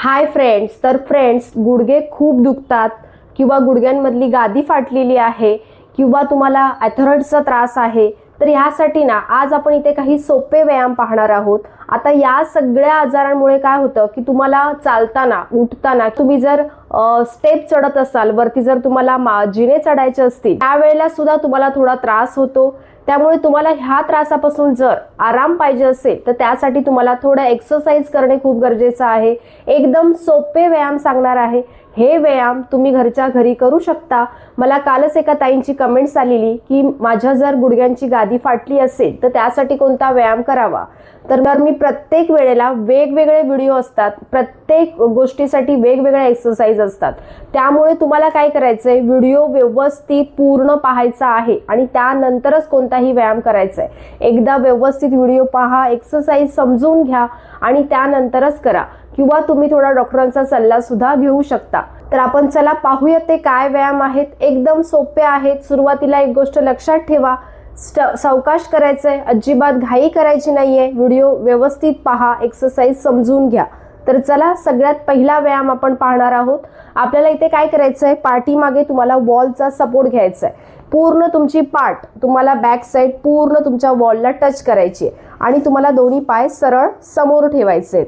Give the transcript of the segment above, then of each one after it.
Hi friends तर friends गुडघे खूप दुखतात किंवा गुडघ्यांमधली गादी फाटलेली आहे किंवा तुम्हाला ॲथरॉइडचा त्रास आहे तर ह्यासाठी ना आज आपण इथे काही सोपे व्यायाम पाहणार आहोत. आता या सगळ्या आजारांमुळे काय होतं की तुम्हाला चालताना उठताना तुम्ही जर स्टेप चढत असाल वरती जर तुम्हाला मा- जिने चढायचे असतील त्यावेळेला सुद्धा तुम्हाला थोडा त्रास होतो. त्यामुळे तुम्हाला ह्या त्रासापासून जर आराम पाहिजे असेल तर त्यासाठी तुम्हाला थोडं एक्सरसाइज करणे खूप गरजेचं आहे. एकदम सोपे व्यायाम सांगणार आहे. हे व्यायाम तुम्ही घरच्या घरी करू शकता. मला कालच एका ताईंची कमेंट्स आलेली की माझ्या जर गुडघ्यांची गादी फाटली असेल तर त्यासाठी कोणता व्यायाम करावा? तर तर मी प्रत्येक वेळेला वेगवेगळे व्हिडिओ असतात. प्रत्येक गोष्टीसाठी वेगवेगळ्या एक्सरसाइज असतात. त्यामुळे तुम्हाला काय करायचंय? व्हिडिओ व्यवस्थित पूर्ण पाहायचा आहे आणि त्यानंतरच कोणताही व्यायाम करायचा आहे एकदा व्यवस्थित व्हिडिओ पहा एक्सरसाइज समजून घ्या आणि त्यानंतरच करा. किंवा तुम्ही थोडा डॉक्टरांचा सल्ला सुद्धा घेऊ शकता. तर आपण चला पाहूया ते काय व्यायाम आहेत. एकदम सोपे आहेत. सुरुवातीला एक गोष्ट लक्षात ठेवा. स्ट- सावकाश करायचंय. अजिबात घाई करायची नाहीये. व्हिडिओ व्यवस्थित पहा एक्सरसाइज समजून घ्या. तर चला सगळ्यात पहिला व्यायाम आपण पाहणार आहोत. आपल्याला इथे काय करायचं आहे पाठीमागे तुम्हाला वॉलचा सपोर्ट घ्यायचा आहे पूर्ण तुमची पाठ तुम्हाला बॅक साईड पूर्ण तुमच्या वॉलला टच करायची आहे. आणि तुम्हाला दोन्ही पाय सरळ समोर ठेवायचे आहेत.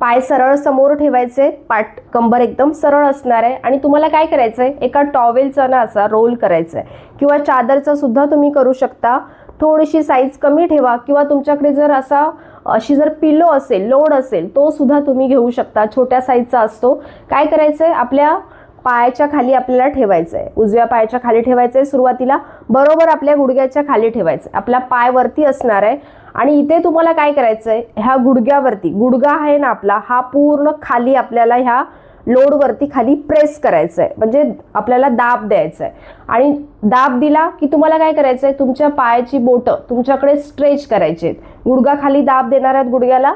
पाय सरळ समोर ठेवायचे पाठ कंबर एकदम सरळ असणार आहे. आणि तुम्हाला काय करायचं आहे एका टॉवेलचा ना असा रोल करायचा आहे किंवा चादरचा सुद्धा तुम्ही करू शकता. थोडीशी साईज कमी ठेवा. किंवा तुमच्याकडे जर असा अशी जर पिलो असेल लोड असेल तो सुद्धा तुम्ही घेऊ शकता. छोट्या साईजचा असतो. काय करायचं आहे आपल्या पायाच्या खाली आपल्याला ठेवायचं आहे उजव्या पायाच्या खाली ठेवायचं आहे सुरुवातीला. बरोबर आपल्या गुडघ्याच्या खाली ठेवायचं आहे आपला पाय वरती असणार आहे. आणि इथे तुम्हाला काय करायचं आहे ह्या गुडघ्यावरती. गुडघा आहे ना आपला हा पूर्ण खाली आपल्याला ह्या लोडवरती खाली प्रेस करायचं आहे म्हणजे आपल्याला दाब द्यायचा आहे आणि दाब दिला की तुम्हाला काय करायचं आहे तुमच्या पायाची बोटं तुमच्याकडे स्ट्रेच करायची आहेत. गुडघा खाली दाब देणार आहेत गुडघ्याला.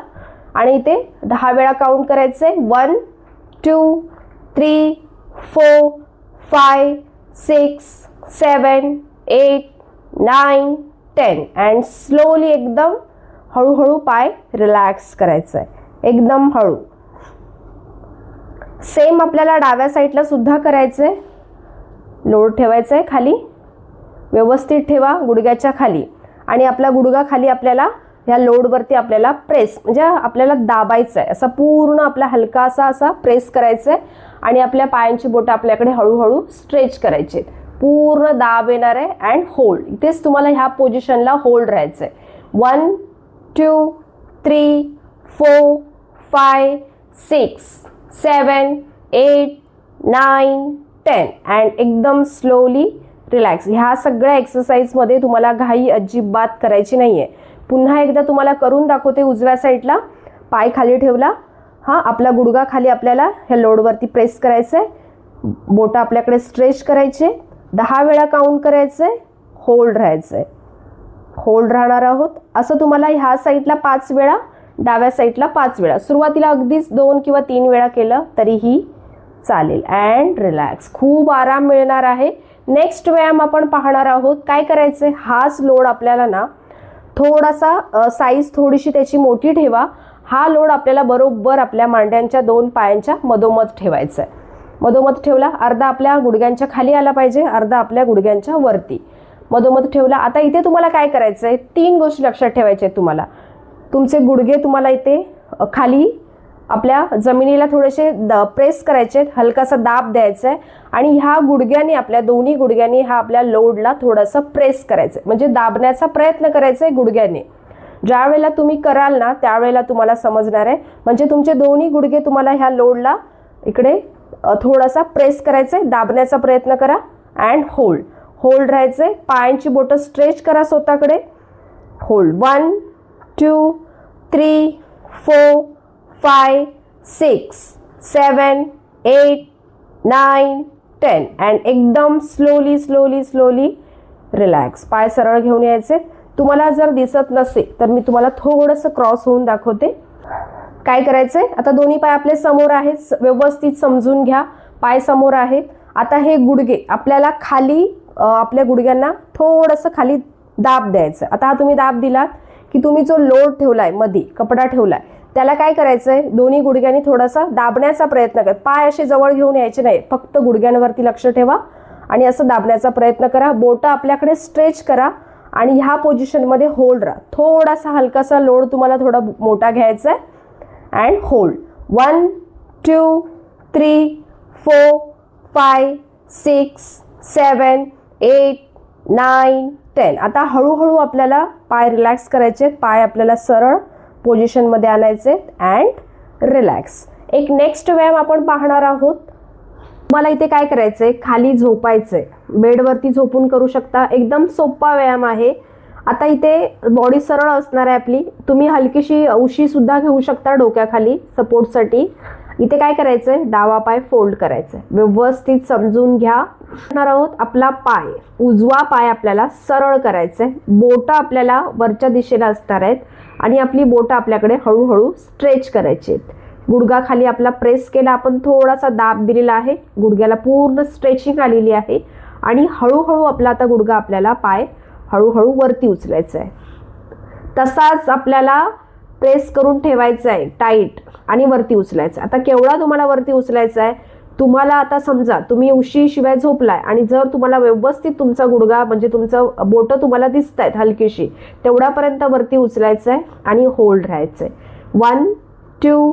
आणि इथे दहा वेळा काउंट करायचं आहे one two three four five six seven eight nine ten. And slowly एकदम हळूहळू पाय रिलॅक्स करायचं आहे एकदम हळू. सेम आपल्याला डाव्या साईडला सुद्धा करायचं आहे लोड ठेवायचं आहे खाली. व्यवस्थित ठेवा गुडघ्याच्या खाली. आणि आपला गुडघा खाली आपल्याला ह्या लोडवरती आपल्याला प्रेस म्हणजे आपल्याला दाबायचं आहे असा पूर्ण आपला हलकासा असा प्रेस करायचा आहे आणि आपल्या पायांची बोटं आपल्याकडे हळूहळू स्ट्रेच करायचे पूर्ण दाब येणार आहे अँड होल्ड इथेच तुम्हाला ह्या पोझिशनला होल्ड राहायचं आहे one two three four five six seven eight nine ten and एकदम स्लोली रिलॅक्स ह्या सगळ्या एक्सरसाइजमध्ये तुम्हाला घाई अजिबात करायची नाही आहे पुन्हा एकदा तुम्हाला करून दाखवते उजव्या साईडला पाय खाली ठेवला. हां आपला गुडगा खाली आपल्याला ह्या लोडवरती प्रेस करायचं आहे बोटं आपल्याकडे स्ट्रेच करायचे. दहा वेळा काउंट करायचं आहे होल्ड राहायचं आहे होल्ड राहणार आहोत. असं तुम्हाला ह्या साईडला पाच वेळा डाव्या साईडला पाच वेळा. सुरुवातीला अगदीच दोन किंवा तीन वेळा केलं तरीही चालेल. अँड रिलॅक्स खूप आराम मिळणार आहे. नेक्स्ट व्यायाम आपण पाहणार आहोत. काय करायचं आहे हाच लोड आपल्याला ना थोडासा साईज थोडीशी त्याची मोठी ठेवा. हा लोड आपल्याला बरोबर आपल्या मांड्यांच्या दोन पायांच्या मधोमध ठेवायचा आहे मधोमध ठेवला अर्धा आपल्या गुडघ्यांच्या खाली आला पाहिजे अर्धा आपल्या गुडघ्यांच्या वरती. मधोमध ठेवला आता इथे तुम्हाला काय करायचं आहे तीन गोष्टी लक्षात ठेवायच्या आहेत तुम्हाला. तुमचे गुडघे तुम्हाला इथे खाली आपल्या जमिनीला थोडेसे द प्रेस करायचे आहेत हलकासा दाब द्यायचा आहे आणि ह्या गुडघ्याने आपल्या दोन्ही गुडघ्यांनी हा आपल्या लोडला थोडंसं प्रेस करायचं आहे म्हणजे दाबण्याचा प्रयत्न करायचा आहे गुडघ्याने. ज्या वेळेला तुम्ही कराल ना त्यावेळेला तुम्हाला समजणार आहे. म्हणजे तुमचे दोन्ही गुडघे तुम्हाला ह्या लोडला इकडे थोडासा प्रेस करायचं आहे दाबण्याचा प्रयत्न करा अँड होल्ड. होल्ड राहायचे पायांची बोटं स्ट्रेच करा स्वतःकडे. Hold. One two three four five six seven eight nine ten. And एकदम स्लोली स्लोली स्लोली रिलॅक्स. पाय सरळ घेऊन यायचे. तुम्हाला जर दिसत नसेल तर मी तुम्हाला थोडंसं क्रॉस होऊन दाखवते. काय करायचं आहे आता दोन्ही पाय आपले समोर आहेत. व्यवस्थित समजून घ्या. पाय समोर आहेत. आता हे गुडघे आपल्याला खाली आपल्या गुडघ्यांना थोडंसं खाली दाब द्यायचं आता हा तुम्ही दाब दिलात की तुम्ही जो लोड ठेवलायमध्ये कपडा ठेवलाय त्याला काय करायचं आहे दोन्ही गुडघ्यांनी थोडासा दाबण्याचा प्रयत्न कर. पाय असे जवळ घेऊन यायचे नाही फक्त गुडघ्यांवरती लक्ष ठेवा आणि असं दाबण्याचा प्रयत्न करा. बोटं आपल्याकडे स्ट्रेच करा. आणि ह्या पोझिशनमध्ये होल्ड राहा. थोडासा हलकासा लोड तुम्हाला थोडा मोठा घ्यायचा आहे. And hold one two three four five six seven eight nine ten आता हळूहळू आपल्याला पाय रिलॅक्स करायचे आहेत. पाय आपल्याला सरळ पोझिशनमध्ये आणायचे अँड रिलॅक्स एक नेक्स्ट व्यायाम आपण पाहणार आहोत. मला इथे काय करायचंय? खाली झोपायचंय. बेडवरती झोपून करू शकता. एकदम सोपा व्यायाम आहे. आता इथे बॉडी सरळ असणार आहे आपली. तुम्ही हलकीशी उशी सुद्धा घेऊ शकता डोक्याखाली सपोर्टसाठी. इथे काय करायचंय? डावा पाय फोल्ड करायचंय. व्यवस्थित समजून घ्या. करणार आहोत आपला पाय. उजवा पाय आपल्याला सरळ करायचंय. बोटं आपल्याला वरच्या दिशेला असणार आहेत. आणि आपली बोटं आपल्याकडे हळूहळू स्ट्रेच करायची आहेत. गुडघाखाली आपला प्रेस केला आपण थोडासा दाब दिलेला आहे. गुडघ्याला पूर्ण स्ट्रेचिंग आलेली आहे. आणि हळूहळू आपला आता गुडघा आपल्याला पाय हळूहळू वरती उचलायचा आहे. तसाच आपल्याला प्रेस करून ठेवायचा आहे टाईट आणि वरती उचलायचं आहे. आता केवढा तुम्हाला वरती उचलायचा आहे तुम्हाला आता समजा तुम्ही उशीशिवाय झोपलाय आणि जर तुम्हाला व्यवस्थित तुमचा गुडगा म्हणजे तुमचं बोटं तुम्हाला दिसत आहेत हलकीशी तेवढ्यापर्यंत वरती उचलायचं आहे आणि होल्ड राहायचं आहे. One two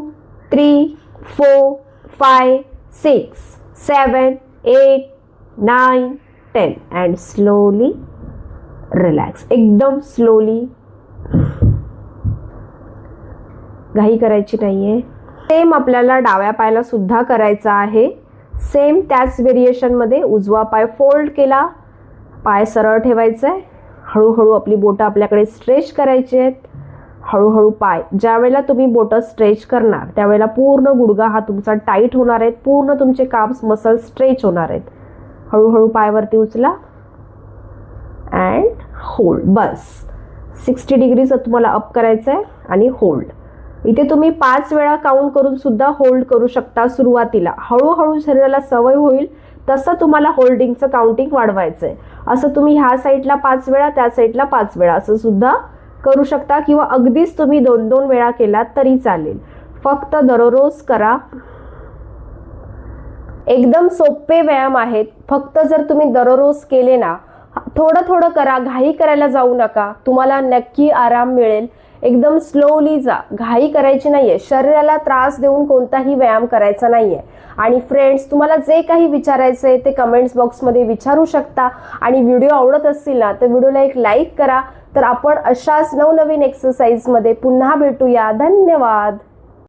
three four five six seven eight nine ten and slowly relax एकदम स्लोली घाई करायची नाही आहे सेम आपल्याला डाव्या पायाला सुद्धा करायचा आहे. सेम त्याच व्हेरिएशनमध्ये उजवा पाय फोल्ड केला. पाय सरळ ठेवायचा आहे हळूहळू आपली बोटं आपल्याकडे स्ट्रेच करायची आहेत. हळूहळू पाय. ज्यावेळेला तुम्ही बोटं स्ट्रेच करणार त्यावेळेला पूर्ण गुडगा हा तुमचा टाईट होणार आहे पूर्ण तुमचे काप्स मसल स्ट्रेच होणार आहेत. हळूहळू पायवरती उचला अँड होल्ड बस. सिक्स्टी डिग्रीचं तुम्हाला अप करायचं आहे आणि होल्ड इथे तुम्ही पाच वेळा काउंट करून सुद्धा होल्ड करू शकता सुरुवातीला. हळूहळू शरीराला सवय होईल तसं तुम्हाला होल्डिंगचं काउंटिंग वाढवायचं आहे असं तुम्ही ह्या साईडला पाच वेळा त्या साईडला पाच वेळा असं सुद्धा करू शकता किंवा अगदीच तुम्ही दोन दोन वेळा केलात तरी चालेल. फक्त दररोज करा. एकदम सोपे व्यायाम आहेत. फक्त जर तुम्ही दररोज केले ना थोडं थोडं करा. घाई करायला जाऊ नका. तुम्हाला नक्की आराम मिळेल. एकदम स्लोली जा. घाई करायची नाही आहे शरीराला त्रास देऊन कोणताही व्यायाम करायचा नाही आहे आणि फ्रेंड्स तुम्हाला जे काही विचारायचं आहे ते कमेंट्स बॉक्समध्ये विचारू शकता. आणि व्हिडिओ आवडत असतील ना तर व्हिडिओला एक लाईक करा. तर आपण अशाच नवनवीन एक्सरसाइजमध्ये पुन्हा भेटूया. धन्यवाद.